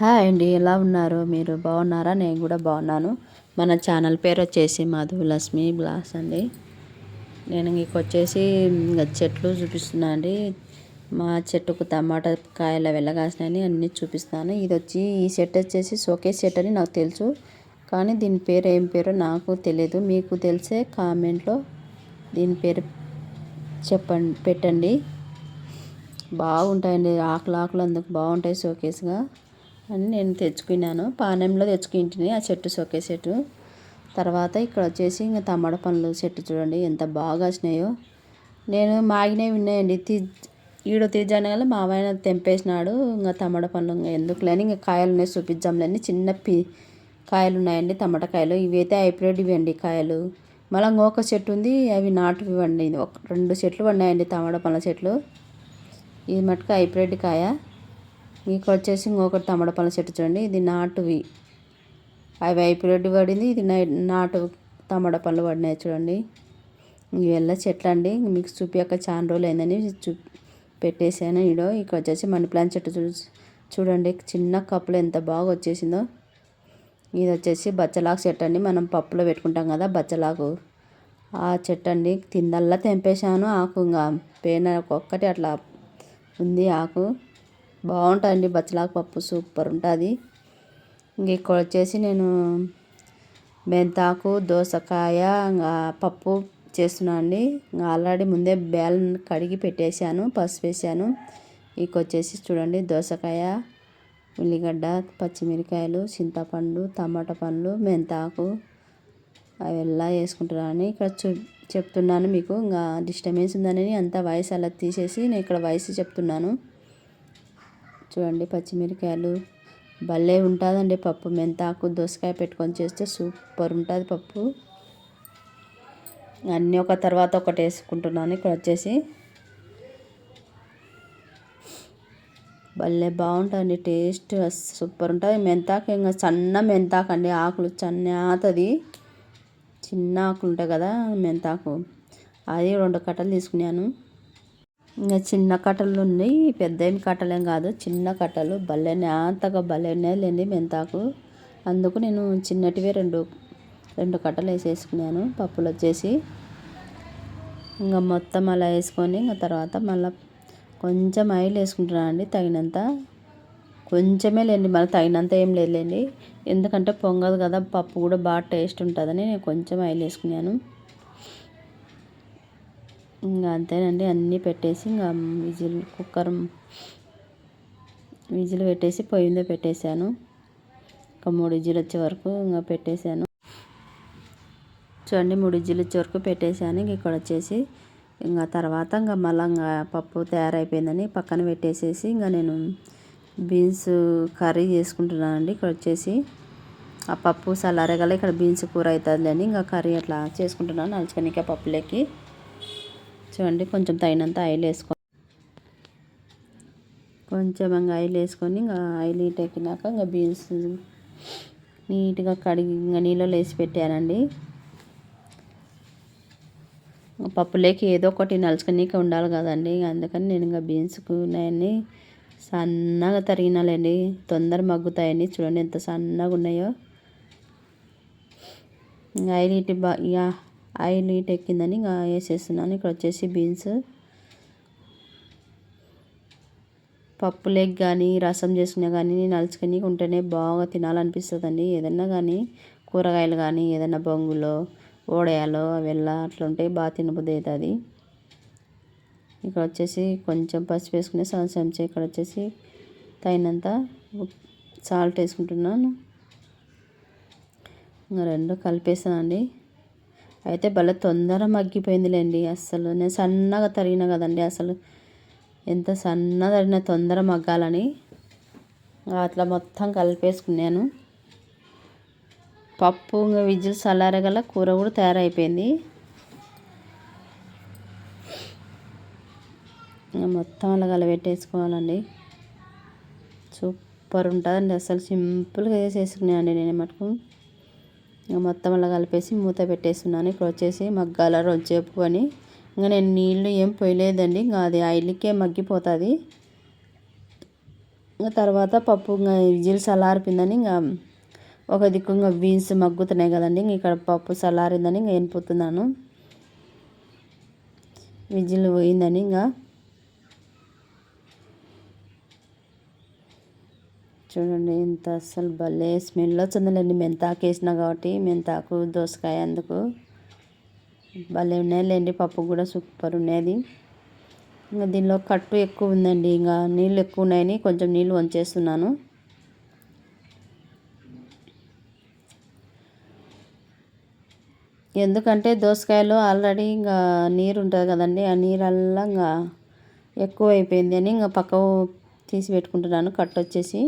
Hi అండి ఎలా ఉన్నారు? మీరు బాగున్నారా? నేను కూడా బాగున్నాను. మన ఛానల్ పేరు వచ్చేసి మధులక్ష్మి బ్లాస్ అండి. నేను మీకు వచ్చేసి చెట్లు చూపిస్తున్నా అండి. మా చెట్టుకు టమాటా కాయలు వెళ్ళగాసినాయని అన్నీ చూపిస్తాను. ఇది వచ్చి ఈ సెట్ వచ్చేసి షోకేస్ సెట్ అని నాకు తెలుసు. కానీ దీని పేరు ఏం పేరో నాకు తెలియదు మీకు తెలిసే కామెంట్లో దీని పేరు చెప్పండి పెట్టండి. బాగుంటాయండి. ఆకులు ఆకులు అందుకు బాగుంటాయి షోకేస్గా. అని నేను తెచ్చుకున్నాను. పానంలో తెచ్చుకుంటుంది ఆ చెట్టు సొకే చెట్టు తర్వాత ఇక్కడ వచ్చేసి ఇంకా తమ్మడ పండ్లు చెట్టు చూడండి ఎంత బాగా వచ్చినాయో. నేను మాగినవి ఉన్నాయండి తీ ఈడో తీజాను గల మా ఆయన తెంపేసినాడు. ఇంకా తమ్మడ పండ్లు ఇంకా ఎందుకు లేని ఇంకా కాయలు ఉన్నాయి చూపించాంలేని చిన్న పి కాయలు ఉన్నాయండి తమటకాయలు ఇవైతే హైబ్రిడ్ ఇవ్వండి కాయలు. మళ్ళీ ఇంకొక చెట్టు ఉంది అవి నాటువి ఇవ్వండి ఒక రెండు చెట్లు పడినాయండి తమడ పండ్ల చెట్లు. ఇది మటుకు హైబ్రిడ్ కాయ. ఇక్కడ వచ్చేసి ఇంకొకటి తమడ పళ్ళ చెట్టు చూడండి. ఇది నాటువి. అవి హైబ్రిడ్ పడింది. ఇది నాటు తమడ పళ్ళు పడినాయి చూడండి. ఇవెల్ల చెట్లు అండి మీకు చూపియక చాలా రోజులు అయిందని చూ పెట్టేశాను ఈడో ఇక్కడ వచ్చేసి మనీ ప్లాంట్ చెట్టు చూ చూడండి. చిన్న కప్పులు ఎంత బాగా వచ్చేసిందో. ఇది వచ్చేసి బచ్చలాకు చెట్టు అండి మనం పప్పులో పెట్టుకుంటాం కదా బచ్చలాకు. ఆ చెట్టు అండి కిందల్లా తెంపేశాను. ఆకు ఇంకా పేన ఒక్కటి అట్లా ఉంది ఆకు. బాగుంటుందండి బచ్చలాకు పప్పు సూపర్ ఉంటుంది. ఇంక ఇక్కడ వచ్చేసి నేను మెంతాకు దోసకాయ ఇంకా పప్పు చేస్తున్నాను అండి. ఆల్రెడీ ముందే బేల్ కడిగి పెట్టేశాను పసుపు వేసాను ఇంకొచ్చేసి చూడండి దోసకాయ ఉల్లిగడ్డ పచ్చిమిరకాయలు చింతపండు టమాటా పండ్లు మెంతాకు అవి ఎలా వేసుకుంటున్నాను ఇక్కడ చూ చెప్తున్నాను మీకు ఇంకా డిస్టర్బెన్స్ ఉందని అంత వయసు అలా తీసేసి నేను ఇక్కడ వయసు చెప్తున్నాను. చూడండి పచ్చిమిరకాయలు. భలే ఉంటుందండి పప్పు. మెంతాకు దోసకాయ పెట్టుకొని చేస్తే సూపర్ ఉంటుంది పప్పు. అన్నీ ఒక తర్వాత ఒకటి వేసుకుంటున్నాను. ఇక్కడ వచ్చేసి భలే బాగుంటుంది టేస్ట్ సూపర్ ఉంటుంది. మెంతాకు ఇంకా సన్న మెంతాకు అండి. ఆకులు చన్నతది. చిన్న ఆకులు ఉంటాయి కదా మెంతాకు. అది రెండు కట్టలు తీసుకున్నాను. ఇంకా చిన్న కట్టలు ఉన్నాయి. పెద్ద ఏమి కట్టలేం కాదు. చిన్న కట్టలు. భలేనే అంతగా భలేనే లేండి మెంతాకు. అందుకు నేను చిన్నటివే రెండు రెండు కట్టలు వేసేసుకున్నాను. పప్పులు వచ్చేసి ఇంకా మొత్తం అలా వేసుకొని ఇంకా తర్వాత మళ్ళీ కొంచెం ఆయిల్ వేసుకుంటున్నాను అండి తగినంత. కొంచెమే లేండి. మళ్ళీ తగినంత ఏం లేదులేండి. ఎందుకంటే పొంగదు కదా. పప్పు కూడా బాగా టేస్ట్ ఉంటుందని నేను కొంచెం ఆయిల్ వేసుకున్నాను. ఇంకా అంతేనండి అన్నీ పెట్టేసి ఇంకా విజిల్ కుక్కర్ విజిల్ పెట్టేసి పొయ్యి మీద పెట్టేశాను. ఒక మూడు విజిల్ వచ్చే వరకు ఇంకా పెట్టేశాను. చూడండి మూడు విజిల్ వచ్చే వరకు పెట్టేశాను. ఇంక ఇక్కడ వచ్చేసి ఇంకా తర్వాత ఇంకా మళ్ళీ ఇంకా పప్పు తయారైపోయిందని పక్కన పెట్టేసేసి ఇంకా నేను బీన్స్ కర్రీ చేసుకుంటున్నానండి. ఇక్కడ వచ్చేసి ఆ పప్పు చల్లారగల ఇక్కడ బీన్స్ కూర అవుతుందని ఇంకా కర్రీ అట్లా చేసుకుంటున్నాను. నలుచుకొని పప్పులోకి. చూడండి కొంచెం తగినంత ఆయిల్ వేసుకో కొంచెం ఇంకా ఆయిల్ వేసుకొని ఇంకా ఆయిల్ హీట్ ఎక్కినాక ఇంకా బీన్స్ నీట్గా కడిగి ఇంకా నీళ్ళలో వేసి పెట్టానండి పప్పులేకి ఏదో ఒకటి నలుచుకొని ఉండాలి కదండి అందుకని నేను ఇంకా బీన్స్కు ఉన్నాయని సన్నగా తరిగినాలండి. తొందర మగ్గుతాయని చూడండి ఎంత సన్నగా ఉన్నాయో. ఆయిల్ హీట్ బా ఆయిల్ హీట్ ఎక్కిందని ఇంకా వేసేస్తున్నాను. ఇక్కడ వచ్చేసి బీన్స్ పప్పు లెగ్ కానీ రసం చేసుకునే కానీ నేను ఉంటేనే బాగా తినాలనిపిస్తుందండి. ఏదన్నా కానీ కూరగాయలు కానీ ఏదైనా బొంగులో ఓడయాలో అవెల్లా అట్లా ఉంటే బాగా తినబుద్ది అవుతుంది. ఇక్కడ వచ్చేసి కొంచెం పసుపు వేసుకునే సంవత్సరం ఇక్కడ వచ్చేసి తగినంత సాల్ట్ వేసుకుంటున్నాను. రెండు కలిపేసానండి అయితే భలే తొందర మగ్గిపోయిందిలేండి. అసలు నేను సన్నగా తరిగిన కదండి అసలు. ఎంత సన్నగా తరిగిన తొందర మగ్గాలని. అట్లా మొత్తం కలిపేసుకున్నాను. పప్పు ఇంకా విజిల్ చల్లారగల కూర కూడా తయారైపోయింది. మొత్తం అలా కలబెట్టేసుకోవాలండి. సూపర్ ఉంటుందండి. అసలు సింపుల్గా వేసేసుకున్నానండి నేను మటుకు. మొత్తం అలా కలిపేసి మూత పెట్టేస్తున్నాను. ఇప్పుడు వచ్చేసి మగ్గాల రొంచేపు అని. ఇంకా నేను నీళ్ళు ఏం పోయలేదండి. ఇంకా అది ఆయిల్కే మగ్గిపోతుంది. ఇంకా తర్వాత పప్పు ఇంకా విజిల్ సలారిపోయిందని ఇంకా ఒక దిక్కు ఇంకా బీన్స్ మగ్గుతున్నాయి కదండి. ఇంక ఇక్కడ పప్పు సలారిందని ఇంకా ఎనిపోతున్నాను విజిల్ పోయిందని ఇంకా చూడండి ఇంత అస్సలు భలే స్మెల్ వచ్చిందిలేండి. మెంతాకు వేసినా కాబట్టి మెంతాకు దోసకాయ అందుకు భలే ఉన్నాయిలేండి. పప్పు కూడా సూపర్ ఉన్నది. ఇంకా దీనిలో కట్టు ఎక్కువ ఉందండి. ఇంకా నీళ్ళు ఎక్కువ ఉన్నాయని కొంచెం నీళ్ళు వంచేస్తున్నాను. ఎందుకంటే దోసకాయలో ఆల్రెడీ ఇంకా నీరు ఉంటుంది కదండి. ఆ నీరల్లా ఇంకా ఎక్కువ అయిపోయింది అని ఇంకా పక్క తీసి పెట్టుకుంటున్నాను. కట్ వచ్చేసి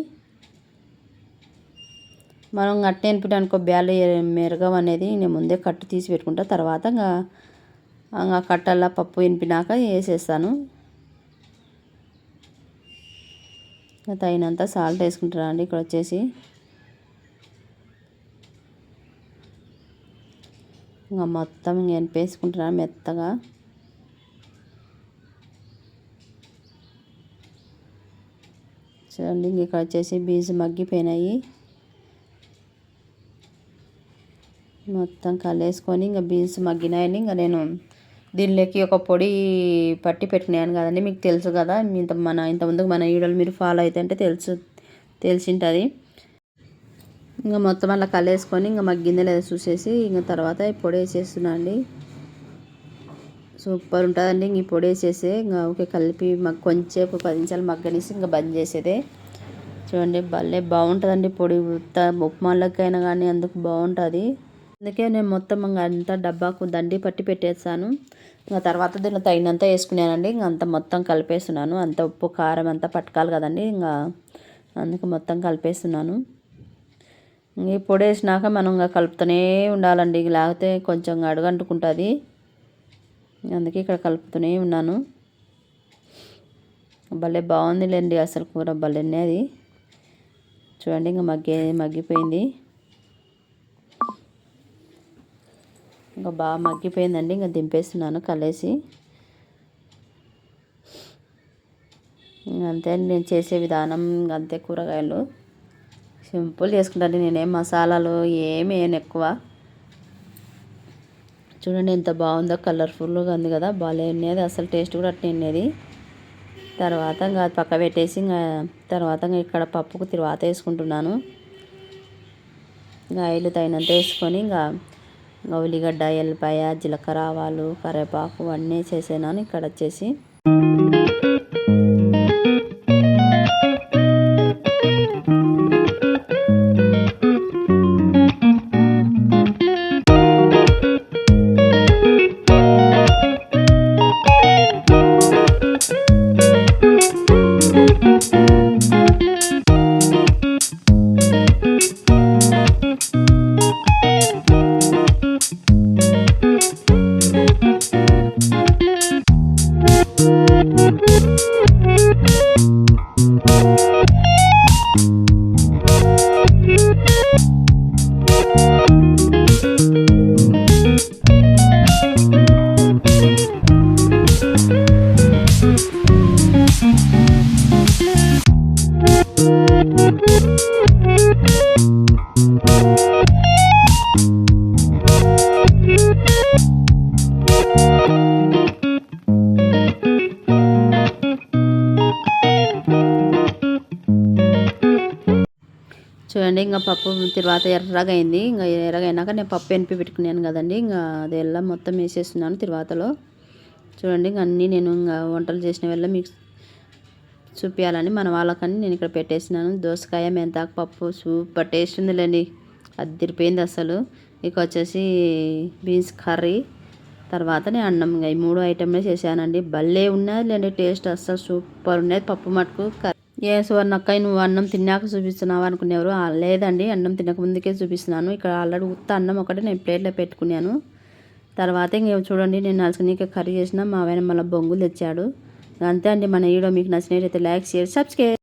మనం అట్టే అనుకో బ్యాలు మెరగం అనేది నేను ముందే కట్టు తీసి పెట్టుకుంటా. తర్వాత ఇంకా కట్టల్లా పప్పు వినిపినాక వేసేస్తాను. తగినంత సాల్ట్ వేసుకుంటారా అండి ఇక్కడ వచ్చేసి. ఇంకా మొత్తం ఇంక ఎనిపేసుకుంటున్నాను మెత్తగా. చూడండి ఇంక ఇక్కడ వచ్చేసి బీన్స్ మగ్గిపోయినాయి. మొత్తం కలివేసుకొని ఇంకా బీన్స్ మగ్గినాయని ఇంకా నేను దీనిలోకి ఒక పొడి పట్టి పెట్టినాను కదండి మీకు తెలుసు కదా. ఇంత మన ఇంతకుముందు మన వీడియోలు మీరు ఫాలో అయితే అంటే తెలుసు తెలిసింటుంది. ఇంకా మొత్తం అలా కలివేసుకొని ఇంకా మగ్గిందే లేదా చూసేసి ఇంకా తర్వాత పొడి వేసేస్తున్నా అండి. సూపర్ ఉంటుందండి. ఇంక ఈ పొడి వేసేసి ఇంకా ఓకే కలిపి మగ్ కొంచెంసేపు పది నిమిషాలు మగ్గనేసి ఇంకా బంద్ చేసేదే. చూడండి భలే బాగుంటుందండి పొడి. ఉప్మాలకైనా కానీ అందుకు బాగుంటుంది. అందుకే నేను మొత్తం ఇంకా అంతా డబ్బాకు దండి పట్టి పెట్టేసాను ఇంకా తర్వాత దీనిలో తగినంత వేసుకున్నానండి. ఇంకా అంత మొత్తం కలిపేస్తున్నాను. అంత ఉప్పు కారం అంతా పట్టుకోవాలి కదండి. ఇంకా అందుకు మొత్తం కలిపేస్తున్నాను. ఈ పొడి వేసినాక మనం ఇంకా కలుపుతూనే ఉండాలండి. లేకపోతే కొంచెం అడుగంటుకుంటుంది. అందుకే ఇక్కడ కలుపుతూనే ఉన్నాను. భలే బాగుందిలేండి అసలు కూర. భలేనే అది చూడండి ఇంకా మగ్గి మగ్గిపోయింది. ఇంకా బాగా మగ్గిపోయిందండి ఇంకా దింపేస్తున్నాను కలిసి. అంతే నేను చేసే విధానం అంతే కూరగాయలు. సింపుల్ చేసుకుంటాను నేనేం మసాలాలు ఏమి వేయను ఎక్కువ. చూడండి ఎంత బాగుందో కలర్ఫుల్గా ఉంది కదా బాగాలే ఉన్నది అసలు టేస్ట్ కూడా అట్నే ఉన్నది. తర్వాత ఇంకా పక్క పెట్టేసి ఇంకా తర్వాత ఇక్కడ పప్పుకు తర్వాత వేసుకుంటున్నాను. ఇంకా ఆయిల్ తగినంత వేసుకొని ఇంకా ఉల్లిగడ్డ ఎల్లిపాయ జీలకర్ర ఆవాలు కరివేపాకు అన్నీ చేసేనాను. ఇక్కడ వచ్చేసి చూడండి ఇంకా పప్పు తర్వాత ఎర్రగా అయింది ఇంకా ఎర్రగైనాక నేను పప్పు ఎనిపి పెట్టుకున్నాను కదండి. ఇంకా అది ఎలా మొత్తం వేసేస్తున్నాను తర్వాతలో. చూడండి ఇంకా అన్నీ నేను ఇంకా వంటలు చేసిన వల్ల మీకు చూపించాలని మన వాళ్ళకని నేను ఇక్కడ పెట్టేసినాను. దోసకాయ మెంతాకు పప్పు సూపర్ టేస్ట్ ఉందిలేండి. అదిరిపోయింది అసలు. ఇక వచ్చేసి బీన్స్ కర్రీ. తర్వాత నేను అన్నం ఇంకా ఈ మూడు ఐటమ్లే చేశానండి. భలే ఉన్నది లేండి టేస్ట్. అస్సలు సూపర్ ఉన్నది పప్పు మటుకు ఏ సువర్ణక్క నువ్వు అన్నం తిన్నాక చూపిస్తున్నావు? అనుకునేవారు. లేదండి అన్నం తినక ముందుకే చూపిస్తున్నాను. ఇక్కడ ఆల్రెడీ ఉత్త అన్నం ఒకటి నేను ప్లేట్లో పెట్టుకున్నాను. తర్వాత ఇంక చూడండి నేను నలుసుకుని కర్రీ చేసిన మా ఆయన మళ్ళీ బొంగులు తెచ్చాడు. అంతే అండి మన వీడియో మీకు నచ్చినట్టయితే లైక్ షేర్ సబ్స్క్రైబ్